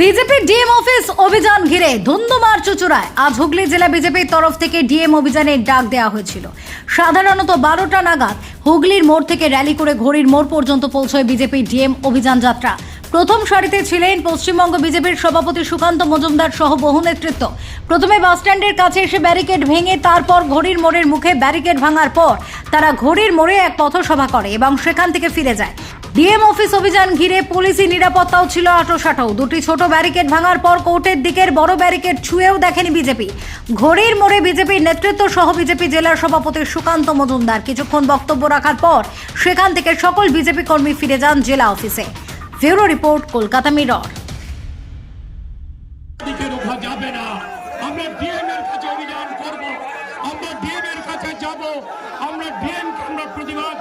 BJP DM office অভিযান ঘিরে ধুন্ধুমার চুচুড়ায়। আজ হুগলি জেলা বিজেপির তরফ থেকে ডিএম অভিযানের ডাক দেওয়া হয়েছিল। সাধারণত বারোটা নাগাদ হুগলির মোড় থেকে র্যালি করে ঘড়ির মোড় পর্যন্ত পৌঁছয় বিজেপির ডিএম অভিযান যাত্রা। প্রথম সারিতে ছিলেন পশ্চিমবঙ্গ বিজেপির সভাপতি সুকান্ত মজুমদার সহ বহু নেতৃত্ব। প্রথমে বাসস্ট্যান্ডের কাছে এসে ব্যারিকেড ভেঙে তারপর ঘড়ির মোড়ের মুখে ব্যারিকেড ভাঙার পর তারা ঘড়ির মোড়ে এক পথসভা করে এবং সেখান থেকে ফিরে যায়। ডিএম অফিস অভিযান ঘিরে পুলিশি নিরাপত্তাও ছিল আটোসাটো। দুটি ছোট ব্যারিকেড ভাঙার পর কোর্টের দিকের বড় ব্যারিকেড ছুঁয়েও দেখেনি বিজেপি। ঘড়ির মোড়ে বিজেপির নেতৃত্ব সহ বিজেপি জেলার সভাপতি সুকান্ত মজুমদার। কিছুক্ষণ বক্তব্য রাখার পর সেখান থেকে সকল বিজেপি কর্মী ফিরে যান জেলা অফিসে। Bureau report, Kolkata mirror. আমরা ডিএম কাছে যাব। আমরা ডিএম আমরা প্রতিবাদ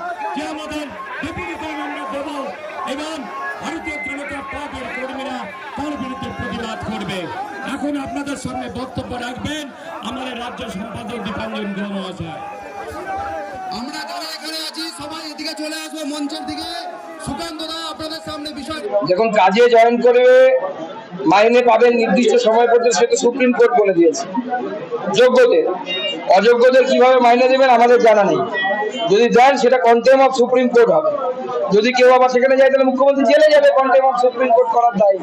আপনাদের সামনে বক্তব্য রাখবেন। আমাদের রাজ্য সম্পাদক দীপাঞ্জন গুহ মহাশয়। আমরা যারা এখানে আছি সবাই এদিকে চলে আসব মঞ্চের দিকে। সুকান্ত দা আপনাদের সামনে বিষয় যখন কাজে জয়েন করবে মাইনে পাবেন নির্দিষ্ট সময় পর্যন্ত সেটা সুপ্রিম কোর্ট বলে দিয়েছে। যোগ্যদের। অযোগ্যদের কীভাবে মাইনে দেবেন আমাদের জানা নেই। যদি দেন সেটা কন্টেম অফ সুপ্রিম কোর্ট হবে। যদি কেউ আবার সেখানে যায় তাহলে মুখ্যমন্ত্রী জেলে যাবে কন্টেম অফ সুপ্রিম কোর্ট করার দায়।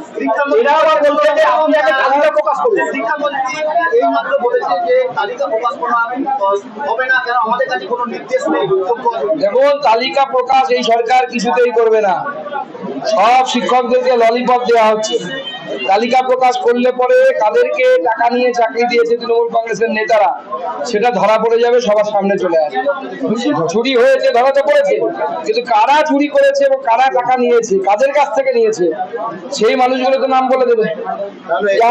এরা আবার বলছে যে আপনি আগে তালিকা প্রকাশ করুন। শিক্ষামন্ত্রী এইমাত্র বলেছে যে তালিকা প্রকাশ করা হবে না কেন আমাদের কাছে কোনো নির্দেশ নেই দেখুন তালিকা প্রকাশ এই সরকার কিছুতেই করবে না। সব শিক্ষকদেরকে ললিপপ দেওয়া হচ্ছে। তালিকা প্রকাশ করলে পরে কাদেরকে টাকা নিয়ে চাকরি দিয়েছে তৃণমূল কংগ্রেসের নেতারা। সেটা ধরা পড়ে যাবে, সবার সামনে চলে আসবে। চুরি হয়েছে, ধরা তো পড়েছে। কিন্তু কারা চুরি করেছে এবং কারা টাকা নিয়েছে, কাদের কাছ থেকে নিয়েছে, সেই মানুষগুলো তো নাম বলে দেবে।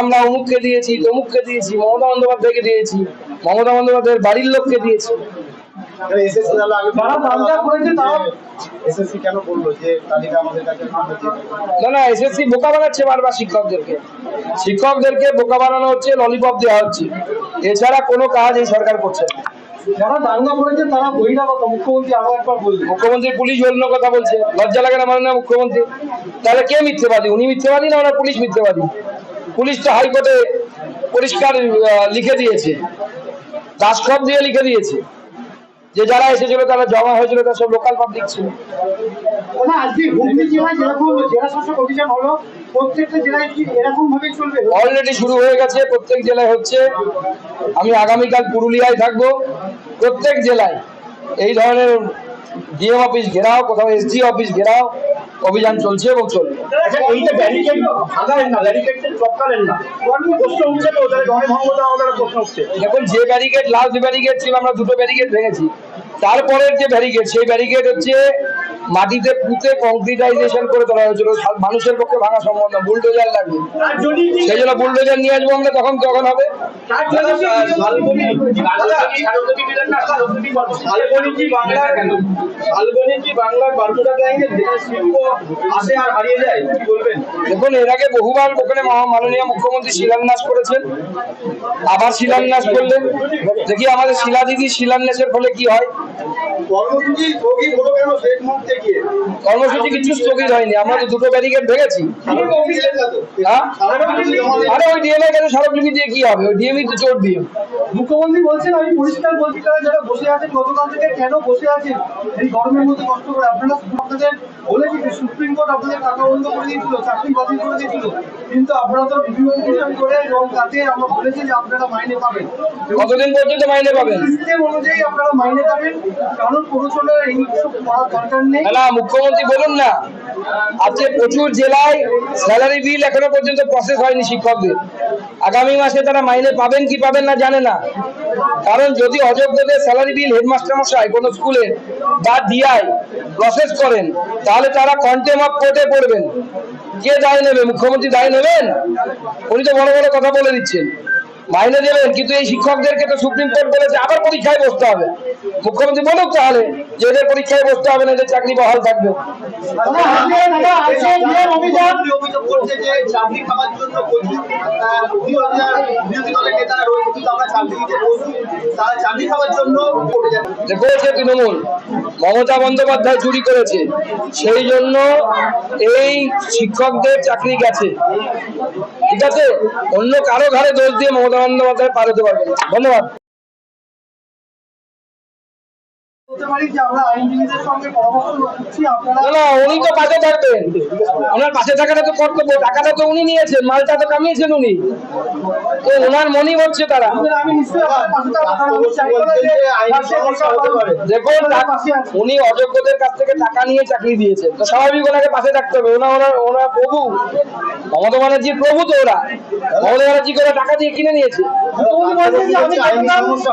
আমরা অমুককে দিয়েছি, তমুককে দিয়েছি, মমতা বন্দ্যোপাধ্যায়কে দিয়েছি, মমতা বন্দ্যোপাধ্যায়ের বাড়ির লোককে দিয়েছি। না না না এসএসসি বোকা বানাচ্ছে বারবার শিক্ষকদেরকে। শিক্ষকদেরকে বোকা বানানো হচ্ছে ললিপপ দেওয়া হচ্ছে। এছাড়া কোনো কাজ এই সরকার করছে না। যারা দাঙ্গা করেছে তারা বহিরাগত মুখ্যমন্ত্রী আরও একবার বললেন মুখ্যমন্ত্রী পুলিশ অন্য কথা বলছে। লজ্জা লাগে না মাননীয় মুখ্যমন্ত্রী? তাহলে কে মিথ্যেবাদী? উনি মিথ্যেবাদী না ওনার পুলিশ মিথ্যেবাদী? পুলিশ তো হাইকোর্টে পরিষ্কার লিখে দিয়েছে। দাসখত দিয়ে লিখে দিয়েছে। যে যারা এসেছিল তারা জমা হয়েছিল তারা সব লোকাল পাবলিক ছিল। না আজকে হুগলি জেলায় যেরকম জেলা শাসক অভিযান হলো প্রত্যেকটা জেলায় কি এরকম ভাবেই চলবে? অলরেডি শুরু হয়ে গেছে প্রত্যেক জেলায় হচ্ছে। আমি আগামীকাল পুরুলিয়ায় থাকব প্রত্যেক জেলায়। এই ধরনের ডিএম অফিস ঘেরাও কোথাও এসডি অফিস ঘেরাও অভিযান চলছে এবং চলবে। আচ্ছা দেখুন যে ব্যারিকেড লাস্ট ব্যারিকেড ছিল আমরা দুটো ব্যারিকেড ভেঙেছি। তারপরের যে ব্যারিকেড সেই ব্যারিকেড হচ্ছে মাটিতে পুঁতে কংক্রিটাইজেশন করে তোলা হয়েছিল। মানুষের পক্ষে ভাঙা সম্ভব না, বুলডোজার লাগবে। সেই জন্য বুলডোজার নিয়ে আসব আমরা, তখন তখন হবে। দেখুন, এর আগে বহুবার ওখানে মাননীয় মুখ্যমন্ত্রী শিলান্যাস করেছেন। আবার শিলান্যাস করলেন। দেখি আমাদের শিলা দিদি শিলান্যাসের ফলে কি হয়? কর্মসূচি কেন কর্মসূচি কিছু স্থগিত হয়নি আমরা তো দুটো ব্যারিকেড ভেঙেছি। হ্যাঁ। আরে ওই ডিএমএ কাছে স্মারকলিপি দিয়ে কি হবে? ওই ডিএমই তো চোর দিয়ে। মুখ্যমন্ত্রী বলছেন আমি পরিষ্কার বলছি তারা যারা বসে আছেন গতকাল থেকে কেন বসে আছেন? এই গরমের মধ্যে কষ্ট করে আপনারা আপনাদের বলেছি যে সুপ্রিম কোর্ট আপনাদের টাকা বন্ধ করে দিয়েছিল চাকরি বাতিল করে দিয়েছিল। কিন্তু আপনারা তো রিভিউ পিটিশন করে এবং তাতে আমরা বলেছি যে আপনারা মাইনে পাবেন। কতদিন পর্যন্ত মাইনে পাবেন? সিস্টেম অনুযায়ী আপনারা মাইনে পাবেন কারণ প্ররোচনার এই কিছু করার দরকার নেই। না, মুখ্যমন্ত্রী বলুন না। আজকে প্রচুর জেলায় স্যালারি বিল এখনও পর্যন্ত প্রসেস হয়নি শিক্ষকদের। আগামী মাসে তারা মাইনে পাবেন কি পাবেন না জানে না। কারণ যদি অযোগ্যদের স্যালারি বিল হেডমাস্টার মশাই কোনো স্কুলে বা ডিআই প্রসেস করেন তাহলে তারা কন্টেম অফ কোর্টে পড়বেন। কে দায় নেবে? মুখ্যমন্ত্রী দায় নেবেন? উনি তো বড় বড় কথা বলে দিচ্ছেন। মাইনে দেবেন কিন্তু এই শিক্ষকদেরকে তো সুপ্রিম কোর্ট বলেছে, আবার পরীক্ষায় বসতে হবে। মুখ্যমন্ত্রী বলুক তাহলে যে এদের পরীক্ষায় বসতে হবে না এদের চাকরি বহাল থাকবে। করেছে তৃণমূল, মমতা বন্দ্যোপাধ্যায় চুরি করেছে, সেই জন্য এই শিক্ষকদের চাকরি গেছে। আছে অন্য কারও ঘরে দোষ দিয়ে মমতা বন্দ্যোপাধ্যায় পার হতে পারবে ধন্যবাদ। না উনি তো পাশে থাকবেন ওনার পাশে থাকাটা তো কর্তব্য। টাকাটা তো উনি নিয়েছেন মালটা তো কামিয়েছেন উনি। তো ওনার হচ্ছে তারা। দেখুন উনি অযোগ্যদের কাছ থেকে টাকা নিয়ে চাকরি দিয়েছেন। তো স্বাভাবিক ওনাকে পাশে থাকতে হবে। ওনা ওনার ওনার প্রভু। মমতা ব্যানার্জির প্রভু তো ওরা। মমতা ব্যানার্জি করে টাকা দিয়ে কিনে নিয়েছে?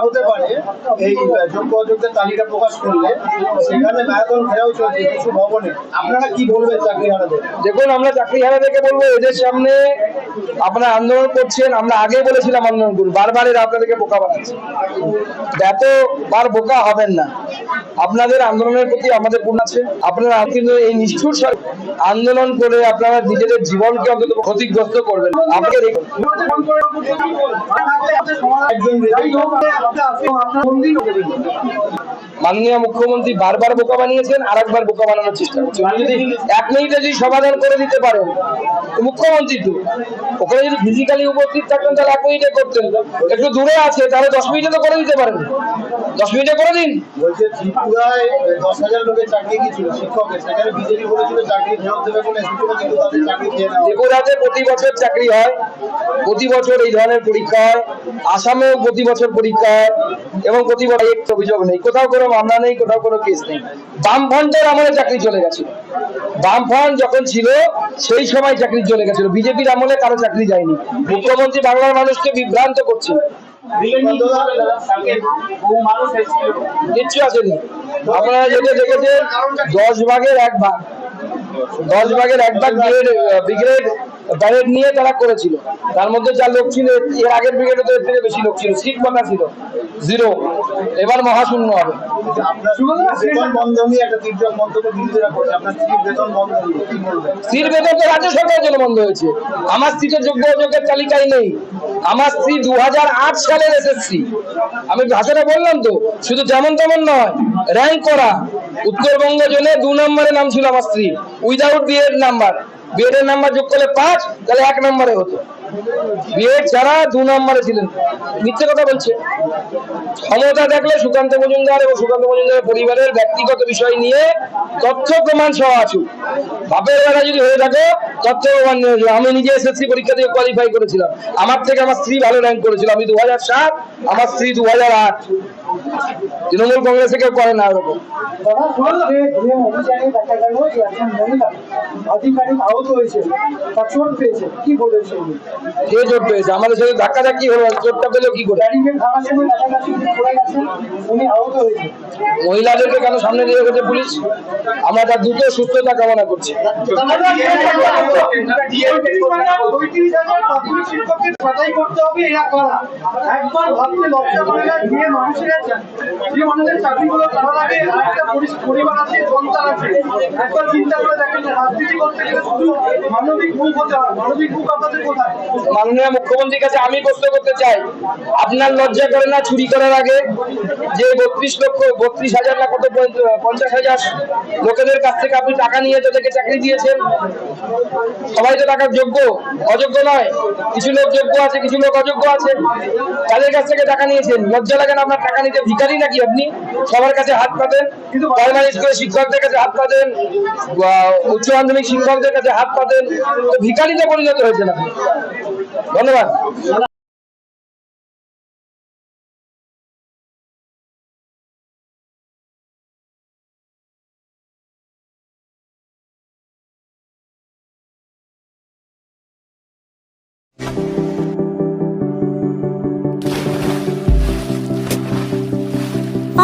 হতে পারে। এই যোগ্য অযোগ্যের তালিকা প্রকাশ করলে সেখানে ম্যারাথন খেলাও চলছে কিছু ভবনে আপনারা কি বলবেন চাকরি হারাদের দেখুন আমরা চাকরি হারাদেরকে বলব এদের সামনে আপনারা আন্দোলন করছেন আমরা আগে বলেছিলাম আন্দোলন করুন বারবার এরা আপনাদেরকে বোকা বানাচ্ছে। এত বার বোকা হবেন না। আপনাদের আন্দোলনের প্রতি আমাদের পূর্ণ আছে। আপনারা কিন্তু এই নিষ্ঠুর আন্দোলন করে আপনারা নিজেদের জীবনকে অন্তত ক্ষতিগ্রস্ত করবেন। আপনার মন্দির মাননীয় মুখ্যমন্ত্রী বারবার বোকা বানিয়েছেন আর একবার বোকা বানানোর চেষ্টা করছেন। যদি এক মিনিটে যদি সমাধান করে দিতে পারেন মুখ্যমন্ত্রী তো, ওখানে যদি ফিজিক্যালি উপস্থিত থাকতেন, তাহলে এক মিনিটে করতেন। একটু দূরে আছে, তাহলে দশ মিনিটে তো করে দিতে পারেন। দশ মিনিটে করে দিন। বলছে ত্রিপুরায় দশ হাজার লোকের চাকরি গিয়েছিল শিক্ষকের। সেখানে বিজেপি বলেছিল চাকরি ফেরত দেবে কিন্তু তাদের চাকরি দিয়ে ত্রিপুরাতে প্রতি বছর চাকরি হয়। প্রতি বছর এই ধরনের পরীক্ষা হয়। আসামেও প্রতি বছর পরীক্ষা হয় এবং প্রতি বছর এক অভিযোগ নেই। কোথাও কোনো মামলা নেই কোথাও কোনো কেস নেই। বামফ্রন্টের আমলে চাকরি চলে গেছিল। বামফ্রন্ট যখন ছিল সেই সময় চাকরি চলে গেছিল। বিজেপির আমলে কারও চাকরি যায়নি। মুখ্যমন্ত্রী বাংলার মানুষকে বিভ্রান্ত করছে কিচ্ছু আসেনি। আপনারা যেটা দেখেছেন দশ ভাগের এক ভাগ। দশ ভাগের এক ভাগ ব্রিগেড ব্যারেড নিয়ে তারা করেছিল। তার মধ্যে যা লোক ছিল এর আগের ব্রিগেডে তো এর থেকে বেশি লোক ছিল। সিট কটা ছিল। জিরো। এবার মহাশূন্য হবে। আপনার বেতন তো রাজ্য সরকারের জন্য বন্ধ হয়েছে। আমার স্ত্রীর যোগ্য অযোগ্যের তালিকায় নেই। আমার স্ত্রী দু সালের এসএসসি আমি ভাষাটা বললাম তো, শুধু যেমন তেমন নয় র্যাঙ্ক করা। উত্তরবঙ্গ জেলে দু নম্বরে নাম ছিল আমার স্ত্রী without B Ed number B Ed এর নাম্বার যোগ করলে পাঁচ তাহলে এক নম্বরে হতো। বিএড ছাড়া দু নম্বরে ছিলেন। মিথ্যে কথা বলছে। ক্ষমতা দেখলে সুকান্ত মজুমদার এবং সুকান্ত মজুমদারের পরিবারের ব্যক্তিগত বিষয় নিয়ে তথ্য প্রমাণ সহ আসুক বাপের বেলা যদি হয়ে থাকে, তথ্য প্রমাণ। আমি নিজে এসএসসি পরীক্ষা দিয়ে কোয়ালিফাই করেছিলাম। আমার থেকে আমার স্ত্রী ভালো র্যাঙ্ক করেছিল। আমি দু হাজার সাত, আমার স্ত্রী দু হাজার আট। তৃণমূল কংগ্রেসে কেউ করে না ওরকম। আধিকারিক আহত হয়েছে। পেয়েছে? কি বলবেন কে চোট পেয়েছে? আমাদের সাথে ধাক্কা ধাক্কি হলো চোটটা পেল কি করে? মহিলাদেরকে কেন সামনে নিয়ে গেছে পুলিশ? আমরা তার দ্রুত সুস্থতা কামনা করছি। করতে মাননীয় মুখ্যমন্ত্রীর কাছে আমি প্রশ্ন করতে চাই, আপনার লজ্জা করে না চুরি করার আগে যে বত্রিশ লক্ষ, বত্রিশ হাজার না কত পঞ্চ- পঞ্চাশ হাজার লোকেদের কাছ থেকে আপনি টাকা নিয়ে তাদেরকে চাকরি দিয়েছেন? সবাই তো টাকার যোগ্য অযোগ্য নয়। কিছু লোক যোগ্য আছে কিছু লোক অযোগ্য আছে। তাদের কাছ থেকে টাকা নিয়েছেন লজ্জা লাগে না আপনার টাকা নিতে ভিকারি নাকি আপনি? সবার কাছে হাত পাতেন প্রাইমারি স্কুলের শিক্ষকদের কাছে হাত পাতেন উচ্চ মাধ্যমিক শিক্ষকদের কাছে হাত পাতেন। তো ভিকারিতে পরিণত হয়েছেন আপনি। ধন্যবাদ।